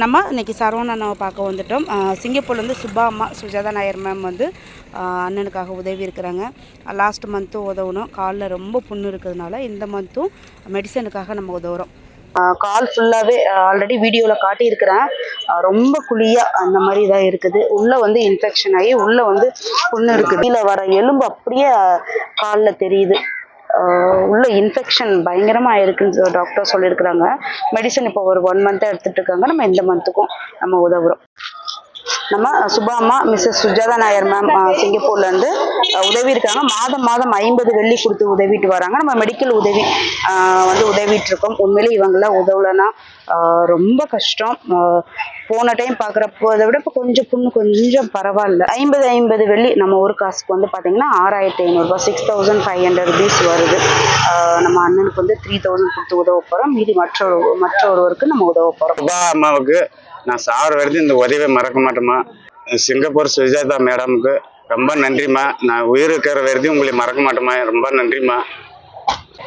நம்ம இன்றைக்கி சரவண அண்ணாவை பார்க்க வந்துட்டோம். சிங்கப்பூர்லேருந்து சுபா அம்மா சுஜாதா நாயர் மேம் வந்து அண்ணனுக்காக உதவி இருக்கிறாங்க. லாஸ்ட் மந்த்தும் உதவணும். காலில் ரொம்ப புண்ணு இருக்கிறதுனால இந்த மந்த்தும் மெடிசனுக்காக நம்ம உதவுறோம். கால் ஃபுல்லாகவே ஆல்ரெடி வீடியோவில் காட்டியிருக்கிறேன். ரொம்ப குழியாக அந்த மாதிரி இதாக இருக்குது. உள்ளே வந்து இன்ஃபெக்ஷன் ஆகி உள்ளே வந்து புண்ணு இருக்குது. கீழே வர எலும்பு அப்படியே காலில் தெரியுது. உள்ள இன்ஃபெக்ஷன் பயங்கரமாக ஆயிருக்குன்னு டாக்டர் சொல்லியிருக்கிறாங்க. மெடிசன் இப்போ ஒரு ஒன் மந்த்தாக எடுத்துட்டு இருக்காங்க நம்ம இந்த மந்த்துக்கும் நம்ம உதவுறோம். நம்ம சுபாமா மிஸ்ஸஸ் சுஜாதா நாயர் மேம் சிங்கப்பூர்லேருந்து உதவி இருக்காங்க மாதம் மாதம் ஐம்பது வெள்ளி கொடுத்து உதவிட்டு வராங்க. நம்ம மெடிக்கல் உதவி வந்து உதவிட்டு இருக்கோம் உண்மையிலே இவங்களாம் உதவலைன்னா ரொம்ப கஷ்டம். போன டைம் பார்க்குறப்போ அதை விட இப்போ கொஞ்சம் புண்ணு கொஞ்சம் பரவாயில்ல. ஐம்பது ஐம்பது வெள்ளி நம்ம ஒரு காசுக்கு வந்து பார்த்தீங்கன்னா ஆறாயிரத்தி ஐநூறுரூபா six thousand five hundred rupees வருது. நம்ம அண்ணனுக்கு வந்து த்ரீ தௌசண்ட் கொடுத்து உதவ போகிறோம் மீதி மற்ற மற்ற ஒருவருக்கு நம்ம உதவ போகிறோம் சுபா அம்மாவுக்கு நான் சார் வரைக்கும் இந்த உதவியை மறக்க மாட்டோமா சிங்கப்பூர் சுஜாதா மேடமுக்கு ரொம்ப நன்றிம்மா. நான் உயிர் இருக்கிற வரைக்கும் உங்களை மறக்க மாட்டேம்மா. ரொம்ப நன்றிம்மா.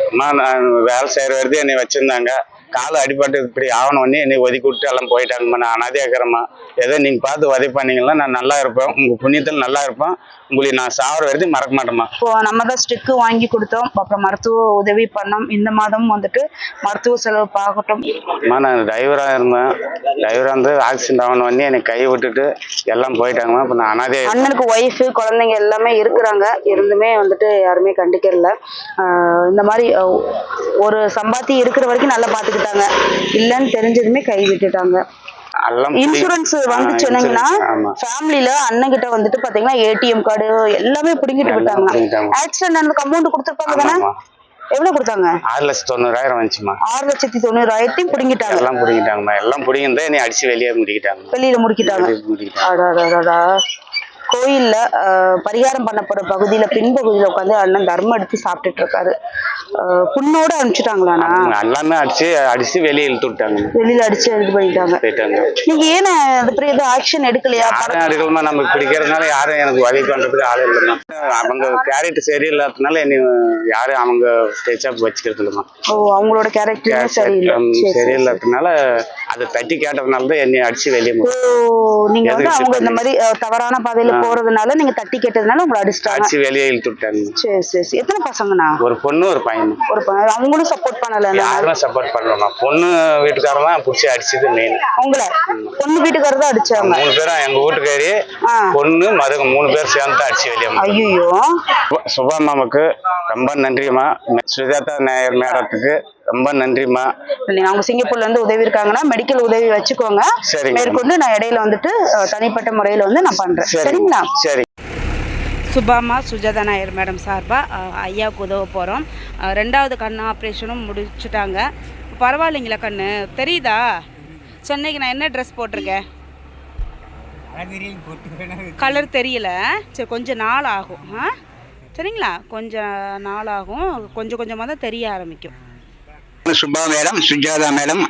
அம்மா நான் வேலை செய்கிற வரைக்கும் என்னை வச்சுருந்தாங்க. காலை அடிபட்டு இப்படி ஆகணும்னு என்னை ஒதுக்கி விட்டு எல்லாம் போயிட்டாங்கம்மா. நான் அனாதையாக இருக்கிறேம்மா ஏதோ நீங்கள் பார்த்து உதவி பண்ணீங்கன்னா நான் நல்லா இருப்பேன். உங்கள் புண்ணியத்தில் நல்லா இருப்பேன். உங்களை நான் சாவர வரைக்கும் மறக்க மாட்டேம்மா. இப்போ நம்ம தான் ஸ்டிக்கு வாங்கி கொடுத்தோம். அப்புறம் மருத்துவ உதவி பண்ணோம். இந்த மாதம் வந்துட்டு மருத்துவ செலவு பார்க்கட்டும். நான் டிரைவராக இருந்தேன். டிரைவராக இருந்து ஆக்சிடென்ட் ஆகணும்னு என்னை கை விட்டுட்டு எல்லாம் போயிட்டாங்கம்மா. இப்போ நான் அனாதையாக அண்ணனுக்கு ஒய்ஃபு குழந்தைங்க எல்லாமே இருக்கிறாங்க. இருந்துமே வந்துட்டு யாருமே கண்டுக்கறல ஆஹ் இந்த மாதிரி ஒரு சம்பாத்தி இருக்கிற வரைக்கும் நல்லா பார்த்துக்கிட்டாங்க இல்லைன்னு தெரிஞ்சதுமே கை விட்டுட்டாங்க. இன்சூரன்ஸ் ஆமா. ஃபேமிலில அண்ணன் கிட்ட வந்துட்டு பாத்தீங்கன்னா ஏடிஎம் கார்டு எல்லாமே பிடிங்கிட்டு விட்டாங்க. ஆக்சிடென்ட் அண்ணனுக்கு அமௌண்ட் கொடுத்துருப்பாங்க தானே. எவ்வளவு கொடுத்தாங்க? ஆறு லட்சத்தி தொண்ணூறாயிரம் வந்துச்சுமா ஆறு லட்சத்தி தொண்ணூறாயிரத்தையும் பிடுங்கிட்டாங்க. எல்லாம் பிடிங்கிட்டாங்கம்மா. எல்லாம் பிடிங்கிருந்தா என்னை அடிச்சு வெளியே முடிக்கிட்டாங்க. வெளியில முடிக்கிட்டாங்க. அடாடாடாடா. கோயில்ல பரிகாரம் பண்ண போற பகுதியில பின்பகுதியில உட்காந்து அண்ணன் தர்மம் எடுத்து சாப்பிட்டுட்டு இருக்காரு. புண்ணோட அனுப்பிச்சுட்டாங்களாண்ணா? எல்லாமே அடிச்சு அடிச்சு வெளியே இழுத்து விட்டாங்க. வெளியில அடிச்சு இது பண்ணிட்டாங்க. போயிட்டாங்க. நீங்க ஏன் அது பிறகு எதுவும் ஆக்ஷன் எடுக்கலையா? யாரும் எடுக்கலமா நமக்கு பிடிக்கிறதுனால யாரும் எனக்கு உதவி பண்றதுக்கு ஆள் இல்லைம்மா. அவங்க கேரக்டர் சரியில்லாததுனால என்னை யாரும் அவங்க பேச்சா வச்சுக்கிறது இல்லைம்மா. ஓ அவங்களோட சரி. சரியில்லாததுனால அதை தட்டி கேட்டதுனால தான் என்னை அடிச்சு வெளியே ஓ நீங்க வந்து அவங்க இந்த மாதிரி தவறான பாதையில போறதுனால நீங்க தட்டி கேட்டதுனால உங்களை அடிச்சிட்டாங்க. அடிச்சு வெளியே இழுத்து விட்டாங்க. சரி சரி சரி. எத்தனை பசங்கண்ணா? ஒரு பொண்ணு ஒரு பையன். ஒரு அவங்களும் சப்போர்ட் பண்ணல. யாருமே சப்போர்ட் பண்ணலமா பொண்ணு வீட்டுக்காரன் தான் பிடிச்சி அடிச்சது மெயின் உங்களை. பொண்ணு வீட்டுக்காரர் தான் அடிச்சாங்க மூணு பேரும் எங்க வீட்டுக்காரி ஆ. பொண்ணு மருக மூணு பேர் சேர்ந்து தான் அடிச்சு வெளியே. ஐயோ சுபா மாமாக்கு ரொம்ப நன்றிம்மா. சுஜாதா நாயர் மேடத்துக்கு ரொம்ப நன்றிம்மா. நீங்க அவங்க சிங்கப்பூர்ல இருந்து உதவி இருக்காங்கன்னா மெடிக்கல் உதவி வச்சுக்கோங்க. மேற்கொண்டு நான் இடையில வந்துட்டு தனிப்பட்ட முறையில வந்து நான் பண்றேன். சரி சரிங்களா? சரி. சுபாமா சுஜாதா நாயர் மேடம் சார்பாக ஐயாவுக்கு உதவ போகிறோம் ரெண்டாவது கண் ஆப்ரேஷனும் முடிச்சுட்டாங்க. பரவாயில்லைங்களா கண்ணு? தெரியுதா? சென்னைக்கு நான் என்ன ட்ரெஸ் போட்டிருக்கேன்? கலர் தெரியல. சரி கொஞ்சம் நாள் ஆகும். ஆ? சரிங்களா? கொஞ்சம் நாள் ஆகும். கொஞ்சம் கொஞ்சமாக தான் தெரிய ஆரம்பிக்கும். Subha madam Sujatha madam.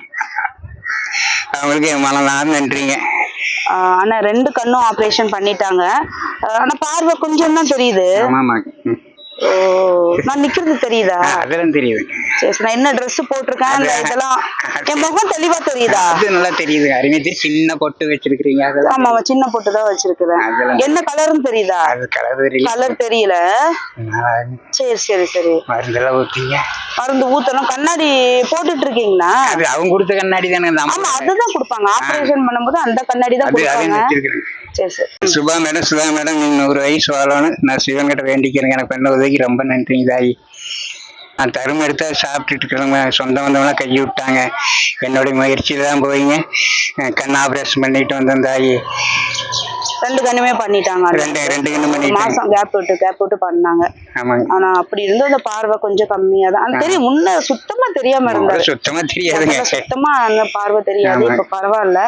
அவங்களுக்கு என் மனதார நன்றிங்க. ஆஹ் ஆனா ரெண்டு கண்ணும் ஆப்ரேஷன் பண்ணிட்டாங்க. ஆனா பார்வை கொஞ்சம் தான் தெரியுது. ஆமாம்மா ம். ஓ நான் நிக்கிறது தெரியுதா? அதெல்லாம் தெரியுது. சரி நான் என்ன Dress போட்டிருக்கேன் அது- இதெல்லாம் என் முகம் தெளிவா தெரியுதா? அது நல்லா தெரியுது. அருமையத்தி சின்ன பொட்டு அதெல்லாம். ஆமா ஆமா, சின்ன போட்டு தான் வச்சிருக்கிறேன். என்ன கலர்னு தெரியுதா? அது கலர் தெரியல. கலர் தெரியல. சரி சரி சரி. மருந்தெல்லாம் ஊத்தீங்க மருந்து ஊத்தணும். கண்ணாடி போட்டுட்டு இருக்கீங்களா அது அவங்க கொடுத்த கண்ணாடி தானே அந்த ஆமா. அதுதான் கொடுப்பாங்க. ஆபரேஷன் பண்ணும்போது அந்த கண்ணாடி தான் கொடுப்பாங்க. சரி சரி. சுபா மேடம் சுதா மேடம் நீங்க நூறு வயசு வாழணும். நான் சிவன் கிட்ட வேண்டிக்கிறேன் எனக்கு பண்ண உதவிக்கு ரொம்ப நன்றிங்க தாயி. நான் தரும் எடுத்து சாப்பிட்டுட்டு இருக்கிறவங்க சொந்த வந்தவங்களாம் கை விட்டாங்க. என்னுடைய முயற்சியில தான் போயிங்க. கண் ஆபரேஷன் பண்ணிட்டு வந்தேன் தாயி. ரெண்டு கண்ணுமே பண்ணிட்டாங்க ரெண்டு ரெண்டு கண்ணு ஒரு பண்ணிட்டாங்க மாசம் கேப் விட்டு கேப் விட்டு பண்ணாங்க. ஆமாங்க. ஆனா அப்படி இருந்தும் அந்த பார்வை கொஞ்சம் கம்மியா தான். அது தெரியும் முன்ன சுத்தமா தெரியாம இருந்தாரு உங்களுக்கு சுத்தமா தெரியாதுங்க. சுத்தமா அந்த பார்வை தெரியாது. இப்ப பரவாயில்ல.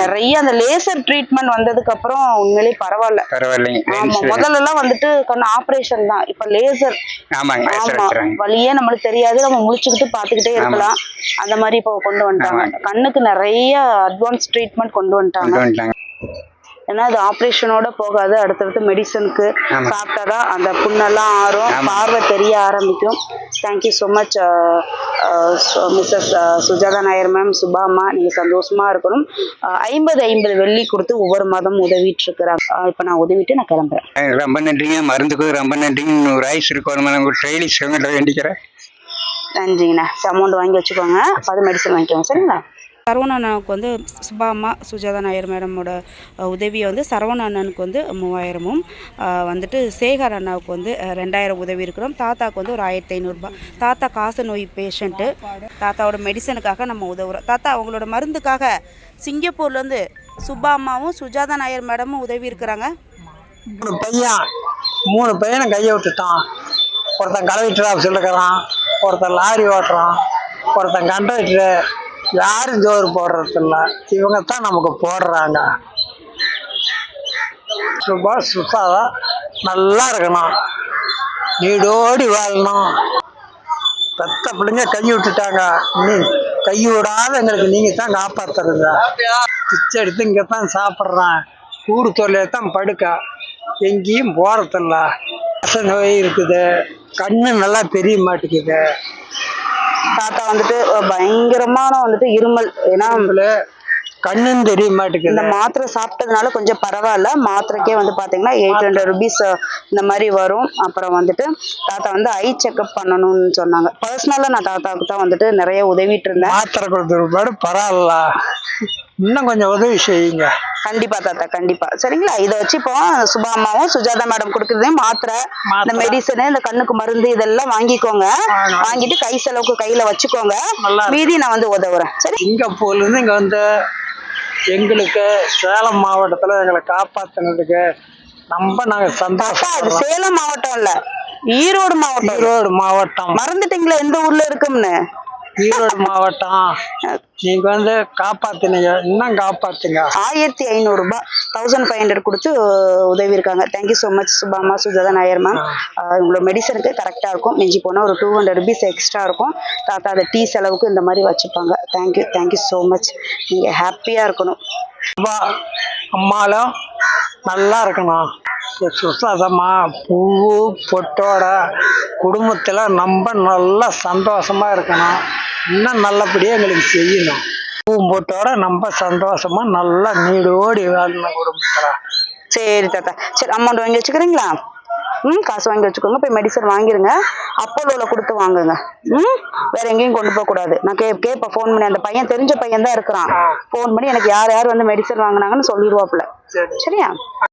நிறைய அந்த லேசர் ட்ரீட்மெண்ட் வந்ததுக்கு அப்புறம் உண்மையிலேயே பரவாயில்ல. பரவாயில்லைங்க. ஆமா முதல்ல எல்லாம் வந்துட்டு கண்ணு ஆபரேஷன் தான். இப்ப லேசர் ஆமாங்க ஆமா. வழியே நம்மளுக்கு தெரியாது. நம்ம முழிச்சுக்கிட்டு பாத்துக்கிட்டே இருக்கலாம். அந்த மாதிரி இப்போ கொண்டு வந்துட்டாங்க. கண்ணுக்கு நிறைய அட்வான்ஸ் ட்ரீட்மெண்ட் கொண்டு வந்துட்டாங்க. ஏன்னா அது ஆப்ரேஷனோட போகாது. அடுத்தடுத்து மெடிசனுக்கு ஆமா. சாப்பிட்டாதான் அந்த புண்ணெல்லாம் ஆறும். பார்வை தெரிய ஆரம்பிக்கும். Thank you so much Mrs Sujatha Nair ma'am Subha அம்மா. நீங்கள் சந்தோஷமா இருக்கணும். ஐம்பது ஐம்பது வெள்ளி கொடுத்து ஒவ்வொரு மாதமும் உதவிட்டு இருக்கிறாங்க இப்போ நான் உதவிட்டு நான் கிளம்புறேன். ரொம்ப நன்றிங்க. மருந்துக்கு ரொம்ப நன்றிங்க. நூறு ஆயுஸ் இருக்கணும். உங்கள் ட்ரெயிலி சிவங்கிட்ட வேண்டிக்கிறேன். நன்றிங்கண்ணா. அமௌண்ட் வாங்கி வச்சுக்கோங்க. அது மெடிசன் வாங்கிக்கோங்க. சரிங்களா? சரவண அண்ணாவுக்கு வந்து சுபா அம்மா சுஜாதா நாயர் மேடமோட உதவியை வந்து சரவண அண்ணனுக்கு வந்து மூவாயிரமும் வந்துட்டு சேகர் அண்ணாவுக்கு வந்து ரெண்டாயிரம் உதவி இருக்கிறோம். தாத்தாவுக்கு வந்து ஒரு ஆயிரத்தி ஐநூறுரூபா தாத்தா காச நோய் பேஷண்ட்டு தாத்தாவோட மெடிசனுக்காக நம்ம உதவுறோம். தாத்தா அவங்களோட மருந்துக்காக சிங்கப்பூர்லேருந்து சுபா அம்மாவும் சுஜாதா நாயர் மேடமும் உதவி இருக்கிறாங்க. மூணு பையன். மூணு பையனை கையை விட்டுட்டான். ஒருத்தன் கலெக்டர் ஆஃபீஸில் இருக்கிறான். ஒருத்தன் லாரி ஓட்டுறான். ஒருத்தன் கண்டக்டரு யாரும் ஜோறு போடுறதில்ல. இவங்க தான் நமக்கு போடுறாங்க. சுபா சுசாதா நல்லா இருக்கணும். நீடோடி வாழணும். பெத்த பிள்ளைங்க கை விட்டுட்டாங்க. நீ கை விடாத எங்களுக்கு நீங்கள் தான் காப்பாற்றுறீங்க பிச்சை எடுத்து இங்கே தான் சாப்பிட்றேன். கூடு தொல்லையை தான் படுக்க. எங்கேயும் போகிறதில்ல நோய் இருக்குது. கண்ணு நல்லா தெரிய மாட்டேங்குது. தாத்தா வந்துட்டு பயங்கரமான வந்துட்டு இருமல். ஏன்னா கண்ணும் தெரிய மாட்டேங்குது இந்த மாத்திரை சாப்பிட்டதுனால கொஞ்சம் பரவாயில்ல. மாத்திரைக்கே வந்து பார்த்தீங்கன்னா எயிட் ஹண்ட்ரட் ருபீஸ் இந்த மாதிரி வரும். அப்புறம் வந்துட்டு தாத்தா வந்து ஐ செக்அப் பண்ணணும்னு சொன்னாங்க. பர்சனலாக நான் தாத்தாவுக்கு தான் வந்துட்டு நிறைய உதவிட்டு இருந்தேன். மாத்திரை கொடுத்த பாடு பரவாயில்ல இன்னும் கொஞ்சம் உதவி செய்யுங்க. கண்டிப்பா தாத்தா கண்டிப்பா. சரிங்களா? இதை வச்சு இப்போ சுபா அம்மாவும் சுஜாதா மேடம் கொடுக்குறதே மாத்திரை இந்த. மெடிசனு இந்த கண்ணுக்கு மருந்து இதெல்லாம் வாங்கிக்கோங்க. வாங்க. வாங்கிட்டு கை செலவுக்கு கையில வச்சுக்கோங்க. மீதி நான் வந்து உதவுறேன். சரி? சிங்கப்பூர்லேருந்து இங்கே வந்து எங்களுக்கு சேலம் மாவட்டத்தில் எங்களை காப்பாற்றினதுக்கு ரொம்ப அது சந்தோஷம் சேலம் மாவட்டம் இல்ல ஈரோடு மாவட்டம். ஈரோடு மாவட்டம். மறந்துட்டீங்களா எந்த ஊர்ல இருக்கும்னு? ஈரோடு மாவட்டம். நீங்க வந்து காப்பாத்துனீங்க. இன்னும் காப்பாத்துங்க. ஆயிரத்தி ஐநூறுரூபா தௌசண்ட் ஃபைவ் ஹண்ட்ரட் கொடுத்து உதவி இருக்காங்க. தேங்க்யூ ஸோ மச் சுபாமா சுஜாதா நாயர் மேம் உங்களோட மெடிசனுக்கு கரெக்டாக இருக்கும். மிஞ்சி போனால் ஒரு டூ ஹண்ட்ரட் ருபீஸ் எக்ஸ்ட்ரா இருக்கும். தாத்தா அதை டீ செலவுக்கு இந்த மாதிரி வச்சுப்பாங்க. தேங்க்யூ தேங்க்யூ ஸோ மச் நீங்கள் ஹாப்பியாக இருக்கணும். அம்மாலும் நல்லா இருக்கணும். சுசாதம்மா பூவு பொட்டோட குடும்பத்தில் ரொம்ப நல்லா சந்தோஷமா இருக்கணும். இன்னும் நல்லபடியாக எங்களுக்கு செய்யணும். பூவும் பொட்டோட ரொம்ப சந்தோஷமா நல்லா நீடோடி வாழணும் குடும்பத்தில். சரி தாத்தா. சரி அமௌண்ட் வாங்கி வச்சுக்கிறீங்களா? ம் காசு வாங்கி வச்சுக்கோங்க. போய் மெடிசன் வாங்கிருங்க. அப்போலோவில் கொடுத்து வாங்குங்க. ம் வேற எங்கேயும் கொண்டு போக கூடாது. நான் கே கேட்பேன் ஃபோன் பண்ணி அந்த பையன் தெரிஞ்ச பையன் தான் இருக்கிறான் ஃபோன் பண்ணி எனக்கு யார் யார் வந்து மெடிசன் வாங்கினாங்கன்னு சொல்லிடுவாப்புல. சரி. சரியா?